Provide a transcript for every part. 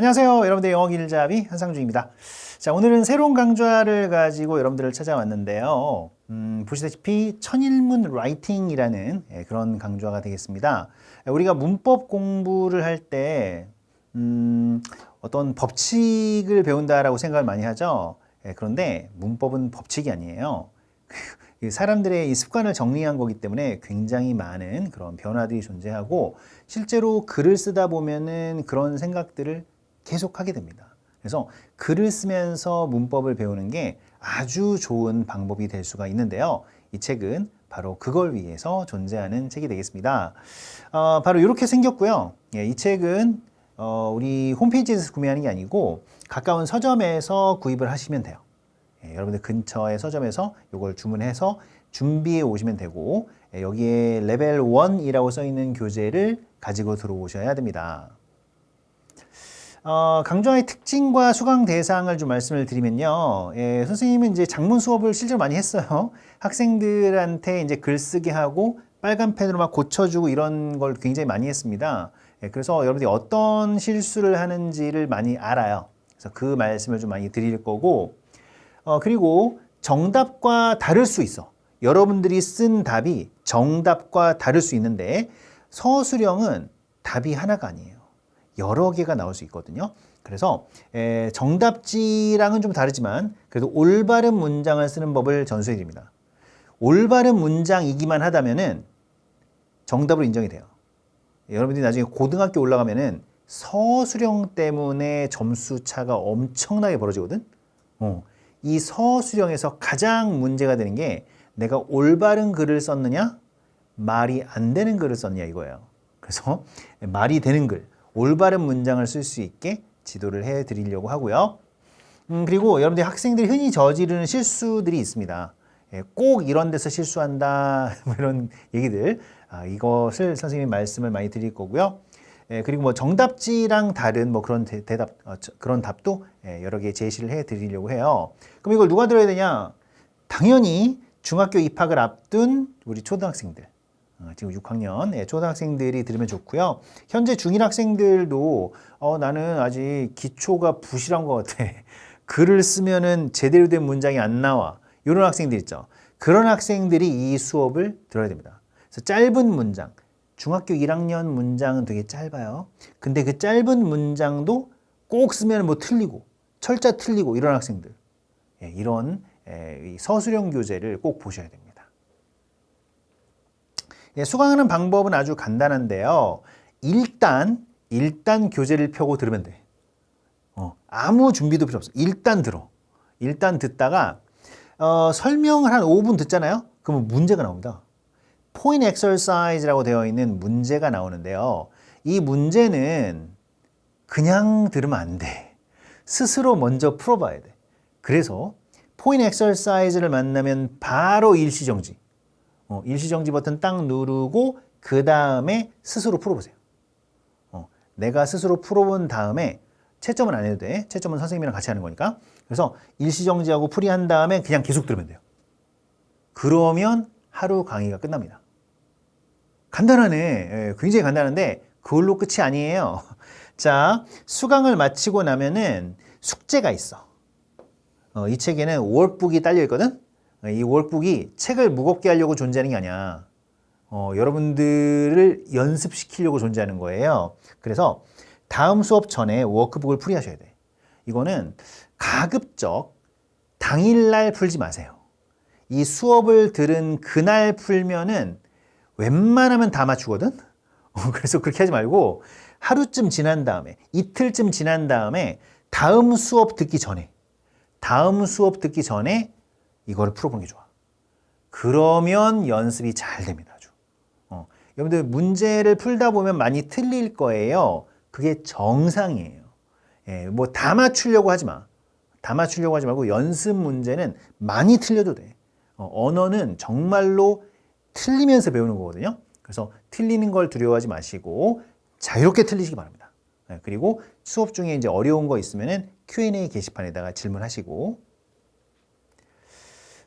안녕하세요. 여러분들 영어 길잡이 한상중입니다. 자, 오늘은 새로운 강좌를 가지고 여러분들을 찾아왔는데요. 음, 보시다시피 천일문 라이팅이라는 예, 그런 강좌가 되겠습니다. 우리가 문법 공부를 할 때 음, 어떤 법칙을 배운다라고 생각을 많이 하죠. 예, 그런데 문법은 법칙이 아니에요. 이 사람들의 이 습관을 정리한 거기 때문에 굉장히 많은 그런 변화들이 존재하고 실제로 글을 쓰다 보면은 그런 생각들을 계속 하게 됩니다. 그래서 글을 쓰면서 문법을 배우는 게 아주 좋은 방법이 될 수가 있는데요. 이 책은 바로 그걸 위해서 존재하는 책이 되겠습니다. 어, 바로 이렇게 생겼고요. 예, 이 책은 어, 우리 홈페이지에서 구매하는 게 아니고 가까운 서점에서 구입을 하시면 돼요. 예, 여러분들 근처의 서점에서 이걸 주문해서 준비해 오시면 되고 예, 여기에 레벨 1이라고 써 있는 교재를 가지고 들어오셔야 됩니다. 어, 강좌의 특징과 수강 대상을 좀 말씀을 드리면요. 예, 선생님은 이제 작문 수업을 실제로 많이 했어요. 학생들한테 이제 글 쓰게 하고 빨간 펜으로 막 고쳐주고 이런 걸 굉장히 많이 했습니다. 예, 그래서 여러분들이 어떤 실수를 하는지를 많이 알아요. 그래서 그 말씀을 좀 많이 드릴 거고, 어, 그리고 정답과 다를 수 있어. 여러분들이 쓴 답이 정답과 다를 수 있는데 서술형은 답이 하나가 아니에요. 여러 개가 나올 수 있거든요. 그래서 에, 정답지랑은 좀 다르지만 그래도 올바른 문장을 쓰는 법을 전수해 드립니다. 올바른 문장이기만 하다면은 정답으로 인정이 돼요. 여러분들이 나중에 고등학교 올라가면은 서술형 때문에 점수 차가 엄청나게 벌어지거든. 어, 이 서술형에서 가장 문제가 되는 게 내가 올바른 글을 썼느냐, 말이 안 되는 글을 썼냐 이거예요. 그래서 말이 되는 글, 올바른 문장을 쓸 수 있게 지도를 해 드리려고 하고요. 음, 그리고 여러분들 학생들이 흔히 저지르는 실수들이 있습니다. 예, 꼭 이런 데서 실수한다 뭐 이런 얘기들 아, 이것을 선생님이 말씀을 많이 드릴 거고요. 예, 그리고 뭐 정답지랑 다른 뭐 그런 대, 답 어, 그런 답도 예, 여러 개 제시를 해 드리려고 해요. 그럼 이걸 누가 들어야 되냐? 당연히 중학교 입학을 앞둔 우리 초등학생들. 어, 지금 6학년 예, 초등학생들이 들으면 좋고요. 현재 중1 학생들도 어, 나는 아직 기초가 부실한 것 같아. 글을 쓰면은 제대로 된 문장이 안 나와. 이런 학생들 있죠. 그런 학생들이 이 수업을 들어야 됩니다. 그래서 짧은 문장, 중학교 1학년 문장은 되게 짧아요. 근데 그 짧은 문장도 꼭 쓰면 뭐 틀리고 철자 틀리고 이런 학생들 예, 이런 예, 서술형 교재를 꼭 보셔야 됩니다. 예, 수강하는 방법은 아주 간단한데요. 일단 일단 교재를 펴고 들으면 돼. 어, 아무 준비도 필요 없어. 일단 들어. 일단 듣다가 어, 설명을 한 5분 듣잖아요. 그러면 문제가 나옵니다. 포인 엑서사이즈라고 되어 있는 문제가 나오는데요. 이 문제는 그냥 들으면 안 돼. 스스로 먼저 풀어봐야 돼. 그래서 포인 엑서사이즈를 만나면 바로 일시정지. 어, 일시정지 버튼 딱 누르고 그 다음에 스스로 풀어보세요. 어, 내가 스스로 풀어본 다음에 채점은 안 해도 돼. 채점은 선생님이랑 같이 하는 거니까. 그래서 일시정지하고 풀이한 다음에 그냥 계속 들으면 돼요. 그러면 하루 강의가 끝납니다. 간단하네. 예, 굉장히 간단한데 그걸로 끝이 아니에요. 자, 수강을 마치고 나면은 숙제가 있어. 어, 이 책에는 월북이 딸려 있거든. 이 월북이 책을 무겁게 하려고 존재하는 게 아니야. 어, 여러분들을 연습시키려고 존재하는 거예요. 그래서 다음 수업 전에 워크북을 풀이하셔야 돼. 이거는 가급적 당일날 풀지 마세요. 이 수업을 들은 그날 풀면은 웬만하면 다 맞추거든? 어, 그래서 그렇게 하지 말고 하루쯤 지난 다음에, 이틀쯤 지난 다음에 다음 수업 듣기 전에, 다음 수업 듣기 전에 이거를 풀어보는 게 좋아. 그러면 연습이 잘 됩니다. 아주. 어. 여러분들 문제를 풀다 보면 많이 틀릴 거예요. 그게 정상이에요. 예, 뭐 다 맞추려고 하지 마. 다 맞추려고 하지 말고 연습 문제는 많이 틀려도 돼. 어, 언어는 정말로 틀리면서 배우는 거거든요. 그래서 틀리는 걸 두려워하지 마시고 자유롭게 틀리시기 바랍니다. 예, 그리고 수업 중에 이제 어려운 거 있으면은 Q&A 게시판에다가 질문하시고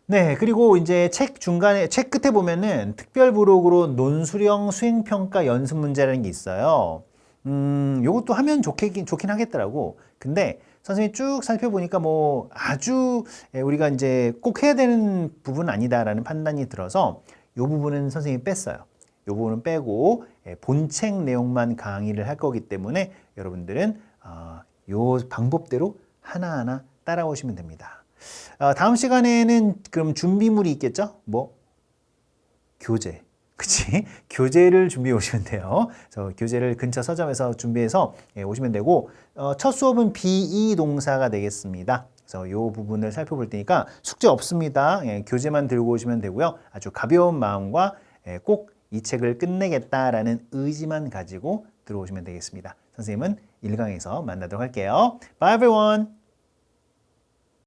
네, 그리고 이제 책 중간에, 책 끝에 보면은 특별 부록으로 논술형 수행평가 연습 문제라는 게 있어요. 음, 요것도 하면 좋긴, 좋긴 하겠더라고. 근데 선생님이 쭉 살펴보니까 뭐 아주 예, 우리가 이제 꼭 해야 되는 부분은 아니다라는 판단이 들어서 요 부분은 선생님이 뺐어요. 요 부분은 빼고 예, 본책 내용만 강의를 할 거기 때문에 여러분들은 어, 요 방법대로 하나하나 따라오시면 됩니다. 어, 다음 시간에는 그럼 준비물이 있겠죠? 뭐 교재. 그치? 교재를 준비해 오시면 돼요. 그래서 교재를 근처 서점에서 준비해서 예, 오시면 되고, 어, 첫 수업은 비이 동사가 되겠습니다. 그래서 이 부분을 살펴볼 테니까 숙제 없습니다. 예, 교재만 들고 오시면 되고요. 아주 가벼운 마음과 예, 꼭이 책을 끝내겠다라는 의지만 가지고 들어오시면 되겠습니다. 선생님은 1강에서 만나도록 할게요. Bye everyone!